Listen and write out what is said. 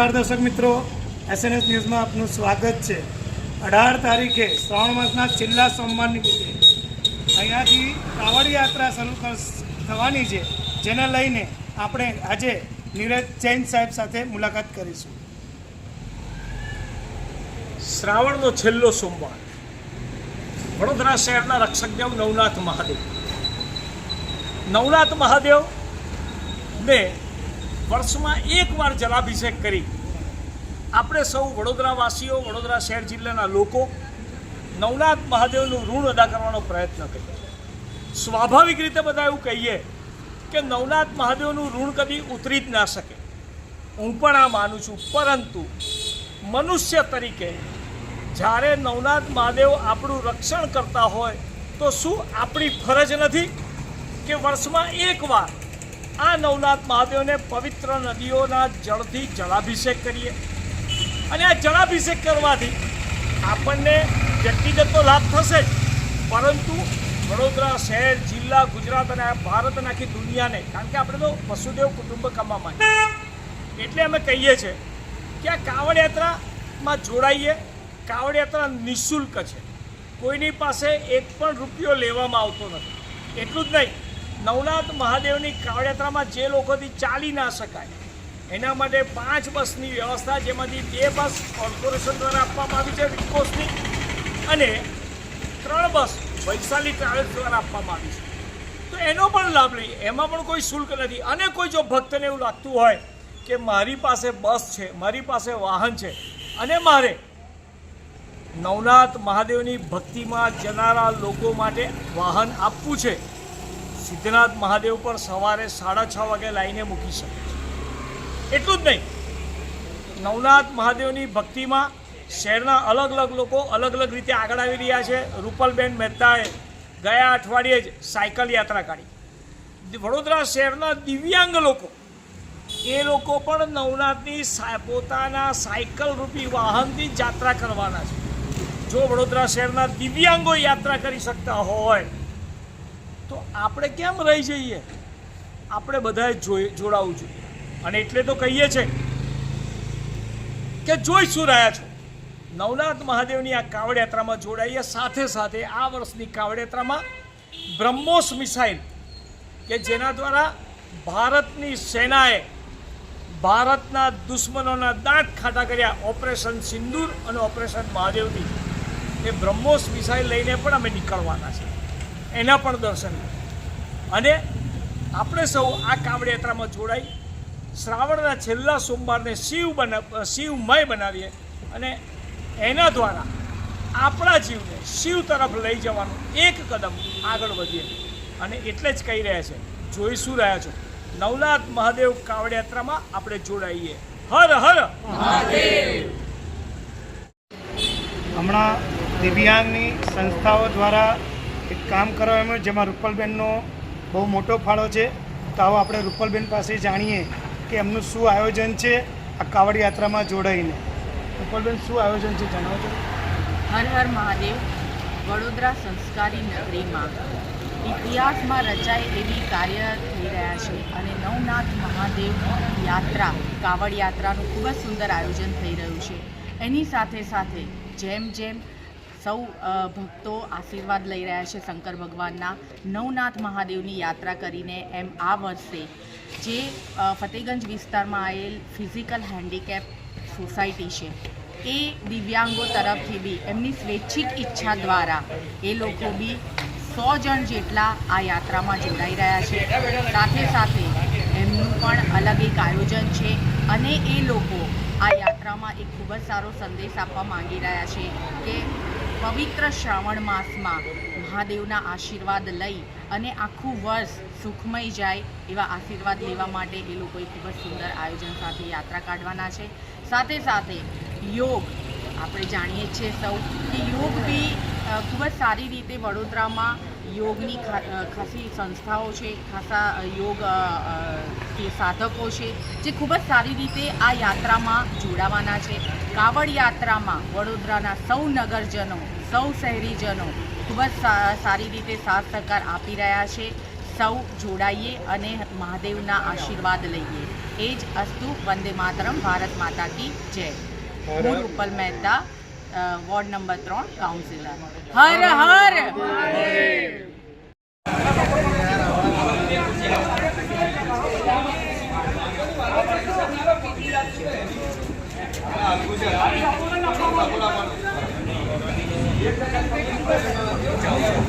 નમસ્કાર દર્શક મિત્રો. એસએનએસ ન્યૂઝમાં આપનું સ્વાગત છે. અઢાર તારીખે શ્રાવણ માસના છેલ્લા સોમવાર નિમિત્તે અહીંયાથી કાવડ યાત્રા શરૂ થવાની છે, જેને લઈને આપણે આજે નીરજ જૈન સાહેબ સાથે મુલાકાત કરીશું. શ્રાવણનો છેલ્લો સોમવાર. વડોદરા શહેરના રક્ષકદેવ નવનાથ મહાદેવ. નવનાથ મહાદેવ ને વર્ષમાં એકવાર જલાભિષેક કરી. આપણે સૌ વડોદરાવાસીઓ, વડોદરા શહેર જિલ્લાના લોકો નવનાથ મહાદેવનું ઋણ અદા કરવાનો પ્રયત્ન કરીએ. સ્વાભાવિક રીતે બધા એવું કહીએ કે નવનાથ મહાદેવનું ઋણ કદી ઉતરી જ ના શકે. હું પણ આ માનું છું, પરંતુ મનુષ્ય તરીકે જ્યારે નવનાથ મહાદેવ આપણું રક્ષણ કરતા હોય તો શું આપણી ફરજ નથી કે વર્ષમાં એકવાર આ નવનાથ મહાદેવને પવિત્ર નદીઓના જળથી જળાભિષેક કરીએ. અને આ જળાભિષેક કરવાથી આપણને વ્યક્તિગત તો લાભ થશે જ. પરંતુ વડોદરા શહેર, જિલ્લા, ગુજરાત અને ભારત અને આખી દુનિયાને, કારણ કે આપણે તો વસુદેવ કુટુંબકમમાં માંગીએ એટલે અમે કહીએ છીએ કે આ કાવડ યાત્રામાં જોડાઈએ. કાવડ યાત્રા નિઃશુલ્ક છે. કોઈની પાસે એક પણ રૂપિયો લેવામાં આવતો નથી. એટલું જ નહીં. નવનાથ મહાદેવની કાવડયાત્રામાં જે લોકોથી ચાલી ના શકાય, એના માટે પાંચ બસની વ્યવસ્થા જેમાંથી બે બસ કોર્પોરેશન દ્વારા આપવામાં આવી છે રિકોસની અને ત્રણ બસ વૈશાલી ટ્રાવેલ્સ દ્વારા આપવામાં આવી છે. તો એનો પણ લાભ લઈએ, એમાં પણ કોઈ શુલ્ક નથી. અને કોઈ જો ભક્તને એવું લાગતું હોય કે મારી પાસે બસ છે, મારી પાસે વાહન છે, અને મારે નવનાથ મહાદેવની ભક્તિમાં જનારા લોકો માટે વાહન આપવું છે સિદ્ધનાથ મહાદેવ પર સવારે સાડા છ વાગે લાઈને મૂકી શકે છે. એટલું જ નહીં. નવનાથ મહાદેવની ભક્તિમાં શહેરના અલગ અલગ લોકો અલગ અલગ રીતે આગળ આવી રહ્યા છે. રૂપલબેન મહેતાએ ગયા અઠવાડિયે જ સાયકલ યાત્રા કાઢી. વડોદરા શહેરના દિવ્યાંગ લોકો, એ લોકો પણ નવનાથની પોતાના સાયકલ રૂપી વાહનથી યાત્રા કરવાના છે. જો વડોદરા શહેરના દિવ્યાંગો યાત્રા કરી શકતા હોય તો આપણે કેમ રહી જઈએ? આપણે બધાએ જોડાવું જોઈએ. અને એટલે તો કહીએ છે કે જોઈ શું રહ્યા છો? નવનાથ મહાદેવની આ કાવડ યાત્રામાં જોડાઈએ સાથે સાથે આ વર્ષની કાવડ યાત્રામાં બ્રહ્મોસ મિસાઇલ કે જેના દ્વારા ભારતની સેનાએ ભારતના દુશ્મનોના દાંત ખાટા કર્યા. ઓપરેશન સિંદૂર અને ઓપરેશન મહાદેવની. એ બ્રહ્મોસ મિસાઇલ લઈને પણ અમે નીકળવાના છે એના પણ દર્શન. અને આપણે સૌ આ કાવડ યાત્રામાં જોડાઈ, શ્રાવણના છેલ્લા સોમવારને શિવ બના, શિવમય બનાવીએ અને એના દ્વારા આપણા જીવને શિવ તરફ લઈ જવાનું એક કદમ આગળ વધીએ. અને એટલે જ કહી રહ્યા છે, જોઈ શું રહ્યા છો? નવનાથ મહાદેવ કાવડ યાત્રામાં આપણે જોડાઈએ. હર હર! હમણાં દિવ્યાંગની સંસ્થાઓ દ્વારા એક કામ કરવામાં આવ્યું, જેમાં રૂપલબેનનો બહુ મોટો ફાળો છે. તો આવો આપણે રૂપલબેન પાસે જાણીએ કે એમનું શું આયોજન છે આ કાવડ યાત્રામાં જોડાઈને. રૂપલબેન, શું આયોજન છે જણાવજો હર હર મહાદેવ, વડોદરા સંસ્કારી નગરીમાં ઇતિહાસમાં રચાય એવી કાર્ય થઈ રહ્યા છે અને નવનાથ મહાદેવ યાત્રા, કાવડ યાત્રાનું ખૂબ જ સુંદર આયોજન થઈ રહ્યું છે. એની સાથે સાથે જેમ જેમ સૌ ભક્તો આશીર્વાદ લઈ રહ્યા છે શંકર ભગવાનના. નવનાથ મહાદેવની યાત્રા કરીને એમ આ વર્ષે જે ફતેગંજ વિસ્તારમાં આવેલ ફિઝિકલ હેન્ડીકેપ સોસાયટી છે, એ દિવ્યાંગો તરફથી બી, એમની સ્વૈચ્છિક ઈચ્છા દ્વારા એ લોકો બી સો જણ જેટલા આ યાત્રામાં જોડાઈ રહ્યા છે. સાથે સાથે એમનું પણ અલગ એક આયોજન છે અને એ લોકો આ યાત્રામાં એક ખૂબ જ સારો સંદેશ આપવા માંગી રહ્યા છે કે પવિત્ર શ્રાવણ માસમાં મહાદેવના આશીર્વાદ લઈ અને આખું વર્ષ સુખમય જાય એવા આશીર્વાદ લેવા માટે એ લોકોએ ખૂબ જ સુંદર આયોજન સાથે યાત્રા કાઢવાના છે. સાથે સાથે યોગ, આપણે જાણીએ છીએ સૌ કે યોગ બી ખૂબ જ સારી રીતે વડોદરામાં યોગની ખાસી સંસ્થાઓ છે ખાસા યોગ સાધકો છે જે ખૂબ જ સારી રીતે આ યાત્રામાં જોડાવાના છે. કાવડ યાત્રામાં વડોદરાના સૌ નગરજનો સૌ શહેરીજનો ખૂબ જ સારી રીતે સાથ સહકાર આપી રહ્યા છે. સૌ જોડાઈએ અને મહાદેવના આશીર્વાદ લઈએ. એ જ અસ્તુ વંદે માતરમ ભારત માતા કી જય. હું રૂપલ મહેતા વોર્ડ નંબર ત્રણ કાઉન્સિલર હર હર તમે ત્યાં